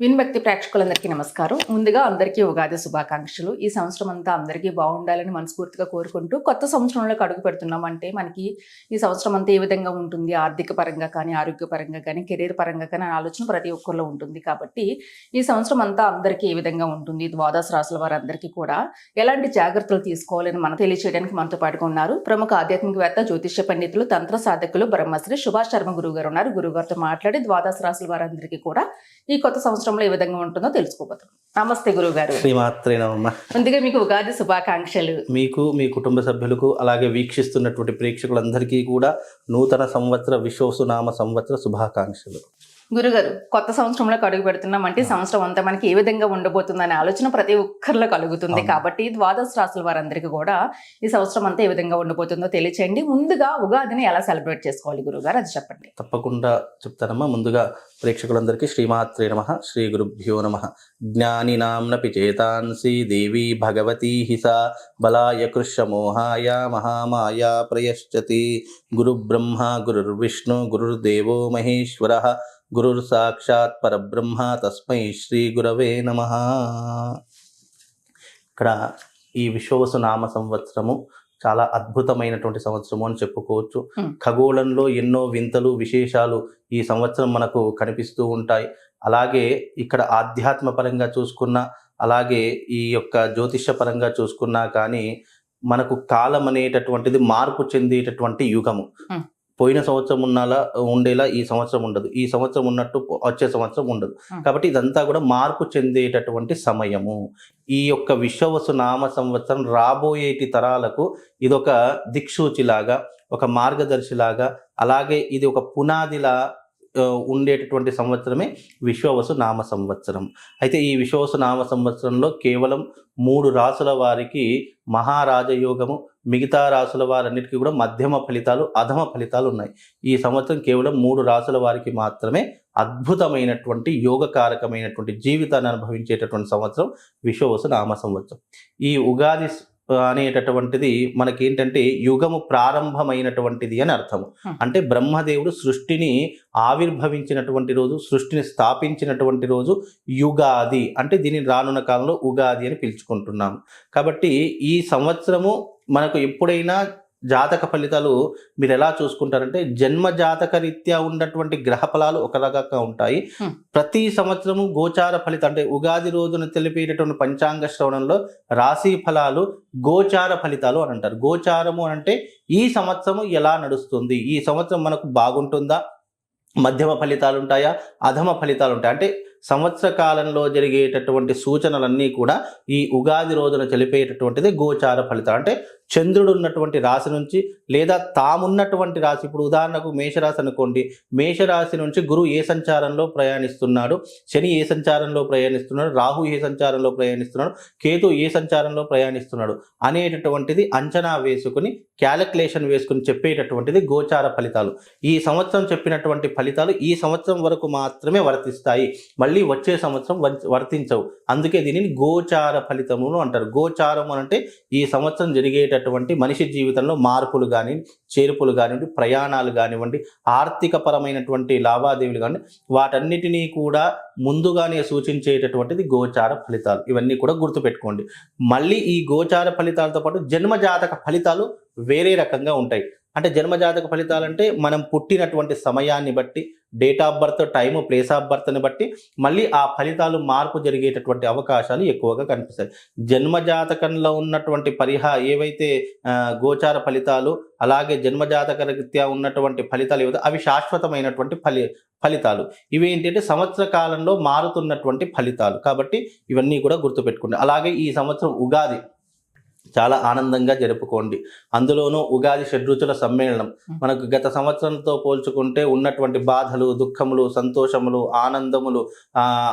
విన్భక్తి ప్రేక్షకులందరికీ నమస్కారం. ముందుగా అందరికీ ఉగాది శుభాకాంక్షలు. ఈ సంవత్సరం అంతా అందరికీ బాగుండాలని మనస్ఫూర్తిగా కోరుకుంటూ కొత్త సంవత్సరంలోకి అడుగు పెడుతున్నాం అంటే మనకి ఈ సంవత్సరం అంతా ఏ విధంగా ఉంటుంది? ఆర్థిక పరంగా కానీ ఆరోగ్య పరంగా కానీ కెరీర్ పరంగా కానీ ఆలోచన ప్రతి ఒక్కరిలో ఉంటుంది. కాబట్టి ఈ సంవత్సరం అంతా అందరికీ ఏ విధంగా ఉంటుంది? ద్వాదశ రాసుల వారందరికీ కూడా ఎలాంటి జాగ్రత్తలు తీసుకోవాలని మనం తెలియచేయడానికి మనతో పాటుగా ఉన్నారు. ప్రముఖ ఆధ్యాత్మికవేత్త జ్యోతిష్య పండితులు తంత్ర సాధకులు బ్రహ్మశ్రీ సుభాష్ శర్మ గురువు గారు ఉన్నారు. గురువు గారితో మాట్లాడి ద్వాదశ రాసుల వారందరికీ కూడా ఈ కొత్త సంవత్సరం సంవత్సరంలో ఏ విధంగా ఉంటుందో తెలుసుకోబోతున్నాం. నమస్తే గురువు గారు శ్రీమాత్రే నమమ్మ ముందుగా మీకు ఉగాది శుభాకాంక్షలు. మీకు మీ కుటుంబ సభ్యులకు అలాగే వీక్షిస్తున్నటువంటి ప్రేక్షకులందరికీ కూడా నూతన సంవత్సర విశ్వసునామ సంవత్సర శుభాకాంక్షలు. గురుగారు కొత్త సంవత్సరంలోకి అడుగు పెడుతున్నాం అంటే సంవత్సరం అంతా మనకి ఏ విధంగా ఉండబోతుంది అనే ఆలోచన ప్రతి ఒక్కరిలో కలుగుతుంది. కాబట్టి ద్వాదశ రాసుల వారందరికీ కూడా ఈ సంవత్సరం అంతా ఏ విధంగా ఉండబోతుందో తెలియచేయండి. ముందుగా ఉగాదిని ఎలా సెలబ్రేట్ చేసుకోవాలి గురుగారు? అది చెప్పండి. తప్పకుండా చెప్తానమ్మా. ముందుగా ప్రేక్షకులందరికీ శ్రీమాత్రే నమ. శ్రీ గురుభ్యో నమ. జ్ఞానినాంనపి చేతాంసి దేవి భగవతీ హిస బలాయ కృష్ణమోహాయ మహామాయ ప్రయశ్చతి. గురుబ్రహ్మ గురుర్విష్ణు గురుర్దేవో మహేశ్వర. గురుర్ సాక్షాత్ పరబ్రహ్మ తస్మై శ్రీ గురవే నమ ఇక్కడ ఈ విశ్వవసు నామ సంవత్సరము చాలా అద్భుతమైనటువంటి సంవత్సరము అని చెప్పుకోవచ్చు. ఖగోళంలో ఎన్నో వింతలు విశేషాలు ఈ సంవత్సరం మనకు కనిపిస్తూ ఉంటాయి అలాగే ఇక్కడ ఆధ్యాత్మ పరంగా చూసుకున్నా అలాగే ఈ యొక్క జ్యోతిష పరంగా చూసుకున్నా కానీ మనకు కాలం అనేటటువంటిది మార్పు చెందేటటువంటి యుగము. పోయిన సంవత్సరం ఉన్నలా ఉండేలా ఈ సంవత్సరం ఉండదు. ఈ సంవత్సరం ఉన్నట్టు వచ్చే సంవత్సరం ఉండదు. కాబట్టి ఇదంతా కూడా మార్పు చెందేటటువంటి సమయము. ఈ యొక్క విశ్వవసు నామ సంవత్సరం రాబోయేటి తరాలకు ఇదొక దిక్సూచిలాగా ఒక మార్గదర్శిలాగా అలాగే ఇది ఒక పునాదిలా ఉండేటటువంటి సంవత్సరమే విశ్వవసు నామ సంవత్సరం. అయితే ఈ విశ్వవసు నామ సంవత్సరంలో కేవలం మూడు రాసుల వారికి మహారాజయోగము మిగతా రాసుల వారన్నిటికీ కూడా మధ్యమ ఫలితాలు అధమ ఫలితాలు ఉన్నాయి. ఈ సంవత్సరం కేవలం మూడు రాసుల వారికి మాత్రమే అద్భుతమైనటువంటి యోగకారకమైనటువంటి జీవితాన్ని అనుభవించేటటువంటి సంవత్సరం విశ్వవసు నామ సంవత్సరం. ఈ ఉగాది అనేటటువంటిది మనకేంటంటే యుగము ప్రారంభమైనటువంటిది అని అర్థము. అంటే బ్రహ్మదేవుడు సృష్టిని ఆవిర్భవించినటువంటి రోజు సృష్టిని స్థాపించినటువంటి రోజు యుగాది. అంటే దీనిని రానున్న కాలంలో ఉగాది అని పిలుచుకుంటున్నాము. కాబట్టి ఈ సంవత్సరము మనకు ఎప్పుడైనా జాతక ఫలితాలు మీరు ఎలా చూసుకుంటారంటే జన్మ జాతక రీత్యా ఉన్నటువంటి గ్రహ ఫలాలు ఒక రకంగా ఉంటాయి. ప్రతి సంవత్సరము గోచార ఫలితం అంటే ఉగాది రోజున తెలిపేటటువంటి పంచాంగ శ్రవణంలో రాశి ఫలాలు గోచార ఫలితాలు అని అంటారు. గోచారము అంటే ఈ సంవత్సరం ఎలా నడుస్తుంది? ఈ సంవత్సరం మనకు బాగుంటుందా? మధ్యమ ఫలితాలు ఉంటాయా? అధమ ఫలితాలు ఉంటాయి? అంటే సంవత్సర కాలంలో జరిగేటటువంటి సూచనలన్నీ కూడా ఈ ఉగాది రోజున తెలిపేటటువంటిది గోచార ఫలితాలు. అంటే చంద్రుడు ఉన్నటువంటి రాశి నుంచి లేదా తామున్నటువంటి రాశి. ఇప్పుడు ఉదాహరణకు మేషరాశి అనుకోండి. మేషరాశి నుంచి గురువు ఏ సంచారంలో ప్రయాణిస్తున్నాడు? శని ఏ సంచారంలో ప్రయాణిస్తున్నాడు? రాహు ఏ సంచారంలో ప్రయాణిస్తున్నాడు? కేతు ఏ సంచారంలో ప్రయాణిస్తున్నాడు? అనేటటువంటిది అంచనా వేసుకుని క్యాలిక్యులేషన్ వేసుకుని చెప్పేటటువంటిది గోచార ఫలితాలు. ఈ సంవత్సరం చెప్పినటువంటి ఫలితాలు ఈ సంవత్సరం వరకు మాత్రమే వర్తిస్తాయి. మళ్ళీ వచ్చే సంవత్సరం వర్తించవు. అందుకే దీనిని గోచార ఫలితములు అంటారు. గోచారం అని అంటే ఈ సంవత్సరం జరిగేటటువంటి మనిషి జీవితంలో మార్పులు కానీ చేర్పులు కానివ్వండి ప్రయాణాలు కానివ్వండి ఆర్థిక పరమైనటువంటి లావాదేవీలు కానీ వాటన్నిటినీ కూడా ముందుగానే సూచించేటటువంటిది గోచార ఫలితాలు. ఇవన్నీ కూడా గుర్తుపెట్టుకోండి. మళ్ళీ ఈ గోచార ఫలితాలతో పాటు జన్మజాతక ఫలితాలు వేరే రకంగా ఉంటాయి. అంటే జన్మజాతక ఫలితాలంటే మనం పుట్టినటువంటి సమయాన్ని బట్టి date of birth time place of బర్త్ని బట్టి మళ్ళీ ఆ ఫలితాలు మార్పు జరిగేటటువంటి అవకాశాలు ఎక్కువగా కనిపిస్తాయి. జన్మజాతకంలో ఉన్నటువంటి పరిహా ఏవైతే గోచార ఫలితాలు అలాగే జన్మజాతక రీత్యా ఉన్నటువంటి ఫలితాలు ఏవైతే అవి శాశ్వతమైనటువంటి ఫలి ఫలితాలు. ఇవి ఏంటంటే సంవత్సర కాలంలో మారుతున్నటువంటి ఫలితాలు. కాబట్టి ఇవన్నీ కూడా గుర్తుపెట్టుకోండి. అలాగే ఈ సంవత్సరం ఉగాది చాలా ఆనందంగా జరుపుకోండి. అందులోనూ ఉగాది షడ్రుచుల సమ్మేళనం. మనకు గత సంవత్సరంతో పోల్చుకుంటే ఉన్నటువంటి బాధలు దుఃఖములు సంతోషములు ఆనందములు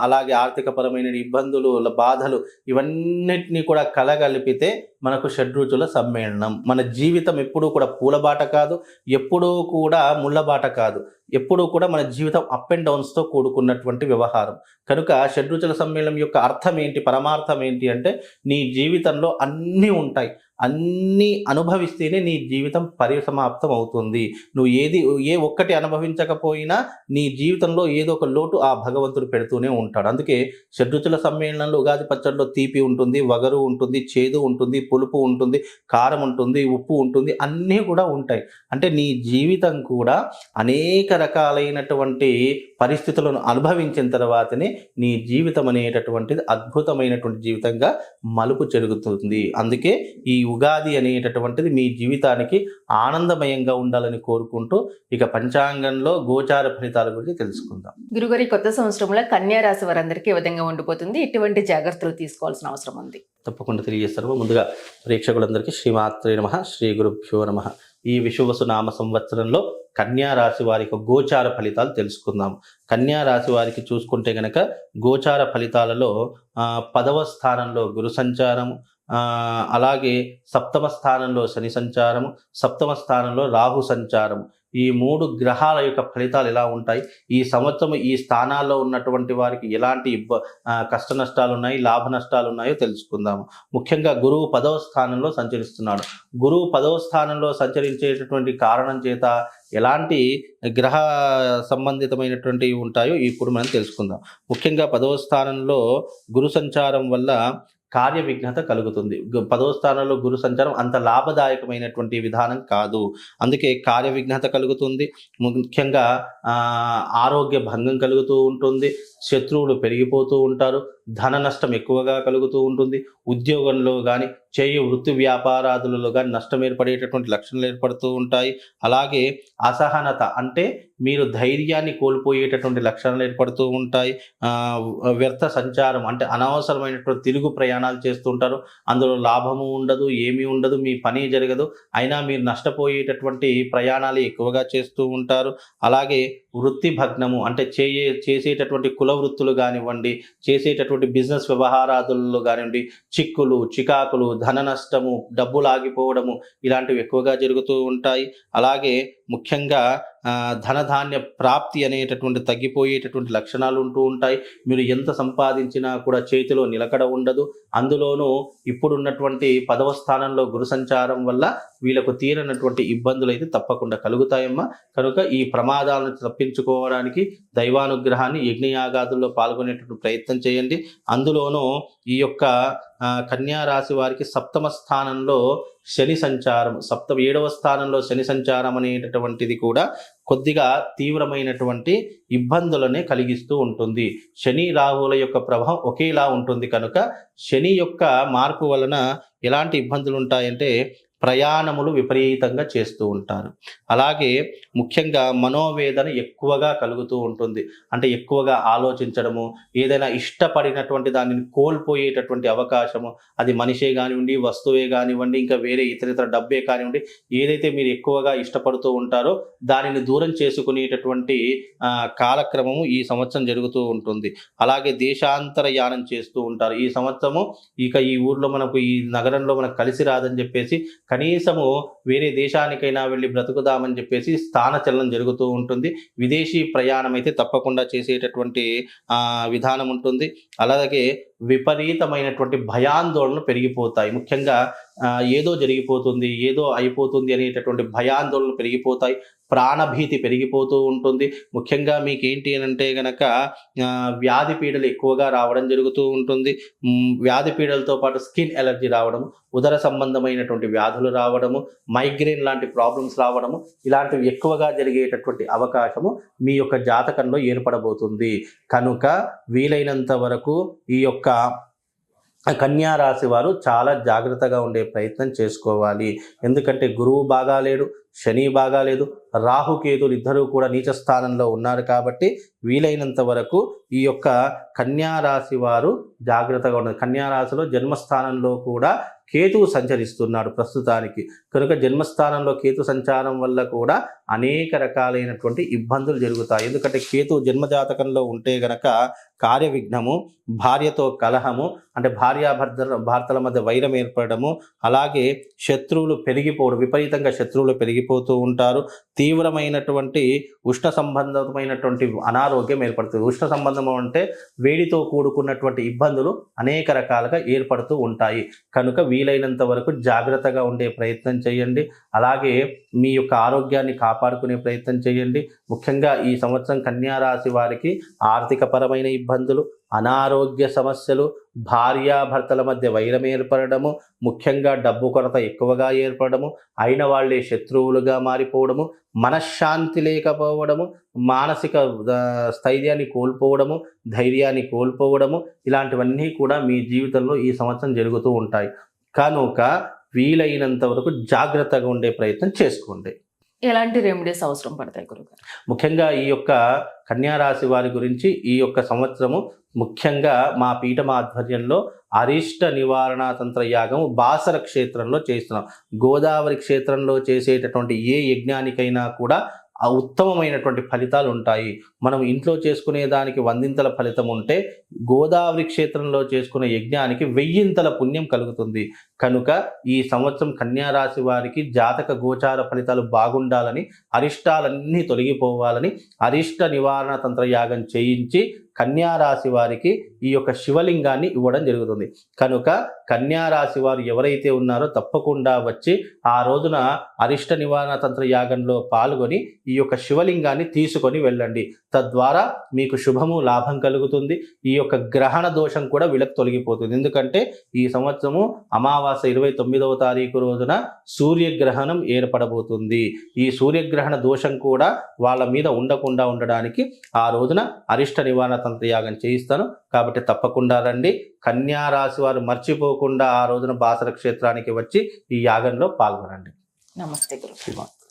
అలాగే ఆర్థికపరమైన ఇబ్బందులు బాధలు ఇవన్నిటినీ కూడా కలగలిపితే మనకు షడ్రుచుల సమ్మేళనం. మన జీవితం ఎప్పుడూ కూడా పూలబాట కాదు ఎప్పుడూ కూడా ముళ్ళబాట కాదు. ఎప్పుడూ కూడా మన జీవితం అప్ అండ్ డౌన్స్తో కూడుకున్నటువంటి వ్యవహారం. కనుక షడ్రుచుల సమ్మేళనం యొక్క అర్థం ఏంటి పరమార్థం ఏంటి అంటే నీ జీవితంలో అన్నీ ఉంటాయి. అన్నీ అనుభవిస్తేనే నీ జీవితం పరిసమాప్తం అవుతుంది. నువ్వు ఏది ఏ ఒక్కటి అనుభవించకపోయినా నీ జీవితంలో ఏదో ఒక లోటు ఆ భగవంతుడు పెడుతూనే ఉంటాడు. అందుకే షడ్రుచుల సమ్మేళనంలో ఉగాది పచ్చడిలో తీపి ఉంటుంది వగరు ఉంటుంది చేదు ఉంటుంది పులుపు ఉంటుంది కారం ఉంటుంది ఉప్పు ఉంటుంది అన్నీ కూడా ఉంటాయి. అంటే నీ జీవితం కూడా అనేక రకాలైనటువంటి పరిస్థితులను అనుభవించిన తర్వాతనే నీ జీవితం అనేటటువంటిది అద్భుతమైనటువంటి జీవితంగా మలుపు చెరుగుతుంది. అందుకే ఈ ఉగాది అనేటటువంటిది మీ జీవితానికి ఆనందమయంగా ఉండాలని కోరుకుంటూ ఇక పంచాంగంలో గోచార ఫలితాల గురించి తెలుసుకుందాం. గురుగారి కొత్త సంవత్సరంలో కన్యా రాశి వారందరికీ ఏ విధంగా ఉండిపోతుంది? ఎటువంటి జాగ్రత్తలు తీసుకోవాల్సిన అవసరం ఉంది? తప్పకుండా తెలియజేస్తారు ముందుగా ప్రేక్షకులందరికీ శ్రీమాత్రే నమ శ్రీ గురుభ్యో నమ. ఈ విశ్వవసు నామ సంవత్సరంలో కన్యా రాశి వారి యొక్క గోచార ఫలితాలు తెలుసుకుందాం. కన్యా రాశి వారికి చూసుకుంటే గనక గోచార ఫలితాలలో పదవ స్థానంలో గురు సంచారం ఆ, అలాగే సప్తమ స్థానంలో శని సంచారము సప్తమ స్థానంలో రాహు సంచారం ఈ మూడు గ్రహాల యొక్క ఫలితాలు ఎలా ఉంటాయి? ఈ సంవత్సరం ఈ స్థానాల్లో ఉన్నటువంటి వారికి ఎలాంటి ఇబ్బ కష్ట నష్టాలు ఉన్నాయి లాభ నష్టాలు ఉన్నాయో తెలుసుకుందాము. ముఖ్యంగా గురువు పదవ స్థానంలో సంచరిస్తున్నాడు. గురువు పదవ స్థానంలో సంచరించేటటువంటి కారణం చేత ఎలాంటి గ్రహ సంబంధితమైనటువంటివి ఉంటాయో ఇప్పుడు మనం తెలుసుకుందాం. ముఖ్యంగా పదవ స్థానంలో గురు సంచారం వల్ల కార్య విఘ్నత కలుగుతుంది. పదో పదవ స్థానంలో గురు సంచారం అంత లాభదాయకమైనటువంటి విధానం కాదు. అందుకే కార్య విఘ్నత కలుగుతుంది. ముఖ్యంగా ఆరోగ్య భంగం కలుగుతూ ఉంటుంది. శత్రువులు పెరిగిపోతూ ఉంటారు. ధన నష్టం ఎక్కువగా కలుగుతూ ఉంటుంది. ఉద్యోగంలో కానీ చేయు వృత్తి వ్యాపారాదులుగా కానీ నష్టం ఏర్పడేటటువంటి లక్షణాలు ఏర్పడుతూ ఉంటాయి. అలాగే అసహనత అంటే మీరు ధైర్యాన్ని కోల్పోయేటటువంటి లక్షణాలు ఏర్పడుతూ ఉంటాయి. వ్యర్థ సంచారం అంటే అనవసరమైనటువంటి తిరుగు ప్రయాణాలు చేస్తుంటారు అందులో లాభము ఉండదు ఏమీ ఉండదు మీ పని జరగదు. అయినా మీరు నష్టపోయేటటువంటి ప్రయాణాలు ఎక్కువగా చేస్తూ ఉంటారు. అలాగే వృత్తి భగ్నము అంటే చేయే చేసేటటువంటి కుల వృత్తులు కానివ్వండి చేసేటటువంటి బిజినెస్ వ్యవహారాదుల్లో కానివ్వండి చిక్కులు చికాకులు ధన నష్టము డబ్బులు ఆగిపోవడము ఇలాంటివి ఎక్కువగా జరుగుతూ ఉంటాయి. అలాగే ముఖ్యంగా ధనధాన్య ప్రాప్తి అనేటటువంటి తగ్గిపోయేటటువంటి లక్షణాలు ఉంటూ ఉంటాయి. మీరు ఎంత సంపాదించినా కూడా చేతిలో నిలకడ ఉండదు. అందులోనూ ఇప్పుడున్నటువంటి పదవ స్థానంలో గురు సంచారం వల్ల వీళ్ళకు తీరనటువంటి ఇబ్బందులు అయితే తప్పకుండా కలుగుతాయమ్మా. కనుక ఈ ప్రమాదాలను తప్పించుకోవడానికి దైవానుగ్రహాన్ని యజ్ఞయాగాదుల్లో పాల్గొనేటటువంటి ప్రయత్నం చేయండి. అందులోనూ ఈ యొక్క కన్యా రాశి వారికి సప్తమ స్థానంలో శని సంచారం సప్త ఏడవ స్థానంలో శని సంచారం అనేటటువంటిది కూడా కొద్దిగా తీవ్రమైనటువంటి ఇబ్బందులనే కలిగిస్తూ ఉంటుంది. శని రాహువుల యొక్క ప్రభావం ఒకేలా ఉంటుంది కనుక శని యొక్క మార్పు వలన ఎలాంటి ఇబ్బందులు ఉంటాయంటే ప్రయాణములు విపరీతంగా చేస్తూ ఉంటారు. అలాగే ముఖ్యంగా మనోవేదన ఎక్కువగా కలుగుతూ ఉంటుంది. అంటే ఎక్కువగా ఆలోచించడము ఏదైనా ఇష్టపడినటువంటి దానిని కోల్పోయేటటువంటి అవకాశము అది మనిషే కానివ్వండి వస్తువే కానివ్వండి ఇంకా వేరే ఇతర ఇతర డబ్బే కానివ్వండి ఏదైతే మీరు ఎక్కువగా ఇష్టపడుతూ ఉంటారో దానిని దూరం చేసుకునేటటువంటి కాలక్రమము ఈ సంవత్సరం జరుగుతూ ఉంటుంది. అలాగే దేశాంతర యానం చేస్తూ ఉంటారు. ఈ సంవత్సరము ఇక ఈ ఊర్లో మనకు ఈ నగరంలో మనకు కలిసి రాదని చెప్పేసి కనీసము వేరే దేశానికైనా వెళ్ళి బ్రతుకుదామని చెప్పేసి స్థానచలనం జరుగుతూ ఉంటుంది. విదేశీ ప్రయాణం అయితే తప్పకుండా చేసేటటువంటి విధానం ఉంటుంది. అలాగే విపరీతమైనటువంటి భయాందోళనలు పెరిగిపోతాయి. ముఖ్యంగా ఏదో జరిగిపోతుంది ఏదో అయిపోతుంది అనేటటువంటి భయాందోళనలు పెరిగిపోతాయి. ప్రాణభీతి పెరిగిపోతూ ఉంటుంది. ముఖ్యంగా మీకు ఏంటి అని అంటే గనక వ్యాధి పీడలు ఎక్కువగా రావడం జరుగుతూ ఉంటుంది. వ్యాధి పీడలతో పాటు స్కిన్ ఎలర్జీ రావడం ఉదర సంబంధమైనటువంటి వ్యాధులు రావడము మైగ్రేన్ లాంటి ప్రాబ్లమ్స్ రావడము ఇలాంటివి ఎక్కువగా జరిగేటటువంటి అవకాశము మీ యొక్క జాతకంలో ఏర్పడబోతుంది. కనుక వీలైనంత వరకు ఈ యొక్క కన్యా రాశి వారు చాలా జాగ్రత్తగా ఉండే ప్రయత్నం చేసుకోవాలి. ఎందుకంటే గురువు బాగాలేడు శని బాగాలేదు రాహుకేతులు ఇద్దరూ కూడా నీచ స్థానంలో ఉన్నారు కాబట్టి వీలైనంత వరకు ఈ యొక్క కన్యా రాశి వారు జాగ్రత్తగా ఉండదు కన్యా రాశిలో జన్మస్థానంలో కూడా కేతువు సంచరిస్తున్నాడు ప్రస్తుతానికి. కనుక జన్మస్థానంలో కేతు సంచారం వల్ల కూడా అనేక రకాలైనటువంటి ఇబ్బందులు జరుగుతాయి. ఎందుకంటే కేతు జన్మజాతకంలో ఉంటే గనక కార్య విఘ్నము భార్యతో కలహము అంటే భార్యాభర్త భర్తల మధ్య వైరం ఏర్పడము అలాగే శత్రువులు పెరిగిపోవడం విపరీతంగా శత్రువులు పెరిగిపోతూ ఉంటారు. తీవ్రమైనటువంటి ఉష్ణ సంబంధమైనటువంటి అనారోగ్యం ఏర్పడుతుంది. ఉష్ణ సంబంధం అంటే వేడితో కూడుకున్నటువంటి ఇబ్బందులు అనేక రకాలుగా ఏర్పడుతూ ఉంటాయి. కనుక వీలైనంత వరకు జాగ్రత్తగా ఉండే ప్రయత్నం చేయండి. అలాగే మీ యొక్క ఆరోగ్యాన్ని కాపాడుకునే ప్రయత్నం చేయండి. ముఖ్యంగా ఈ సంవత్సరం కన్యా రాశి వారికి ఆర్థిక పరమైన ఇబ్బందులు అనారోగ్య సమస్యలు భార్యాభర్తల మధ్య వైరం ఏర్పడము ముఖ్యంగా డబ్బు కొరత ఎక్కువగా ఏర్పడము అయిన వాళ్ళే శత్రువులుగా మారిపోవడము మనశ్శాంతి లేకపోవడము మానసిక స్థైర్యాన్ని కోల్పోవడము ధైర్యాన్ని కోల్పోవడము ఇలాంటివన్నీ కూడా మీ జీవితంలో ఈ సంవత్సరం జరుగుతూ ఉంటాయి. కనుక వీలైనంత వరకు జాగ్రత్తగా ఉండే ప్రయత్నం చేసుకోండి. ఎలాంటి రెమెడీస్ అవసరం పడతాయి గురుగారు? ముఖ్యంగా ఈ యొక్క కన్యా రాశి వారి గురించి ఈ యొక్క సంవత్సరము ముఖ్యంగా మా పీఠం ఆధ్వర్యంలో అరిష్ట నివారణ తంత్ర యాగం బాసర క్షేత్రంలో చేస్తున్నాం. గోదావరి క్షేత్రంలో చేసేటటువంటి ఏ యజ్ఞానికైనా కూడా ఆ ఉత్తమమైనటువంటి ఫలితాలు ఉంటాయి మనం ఇంట్లో చేసుకునే దానికి వందింతల ఫలితం ఉంటే గోదావరి క్షేత్రంలో చేసుకునే యజ్ఞానికి వెయ్యింతల పుణ్యం కలుగుతుంది. కనుక ఈ సంవత్సరం కన్యారాశి వారికి జాతక గోచార ఫలితాలు బాగుండాలని అరిష్టాలన్నీ తొలగిపోవాలని అరిష్ట నివారణ తంత్ర యాగం చేయించి కన్యారాశి వారికి ఈ యొక్క శివలింగాన్ని ఇవ్వడం జరుగుతుంది. కనుక కన్యారాశి వారు ఎవరైతే ఉన్నారో తప్పకుండా వచ్చి ఆ రోజున అరిష్ట నివారణ తంత్ర యాగంలో పాల్గొని ఈ యొక్క శివలింగాన్ని తీసుకొని వెళ్ళండి. తద్వారా మీకు శుభము లాభం కలుగుతుంది. ఈ యొక్క గ్రహణ దోషం కూడా వీళ్ళకి తొలగిపోతుంది. ఎందుకంటే ఈ సంవత్సరము అమావాస్య ఇరవై తొమ్మిదవ తారీఖు రోజున సూర్యగ్రహణం ఏర్పడబోతుంది. ఈ సూర్యగ్రహణ దోషం కూడా వాళ్ళ మీద ఉండకుండా ఉండడానికి ఆ రోజున అరిష్ట నివారణ తంత్ర యాగం చేయిస్తాను. కాబట్టి తప్పకుండా రండి. కన్యా రాశి వారు మర్చిపోకుండా ఆ రోజున బాసర క్షేత్రానికి వచ్చి ఈ యాగంలో పాల్గొనండి. నమస్తే గురు.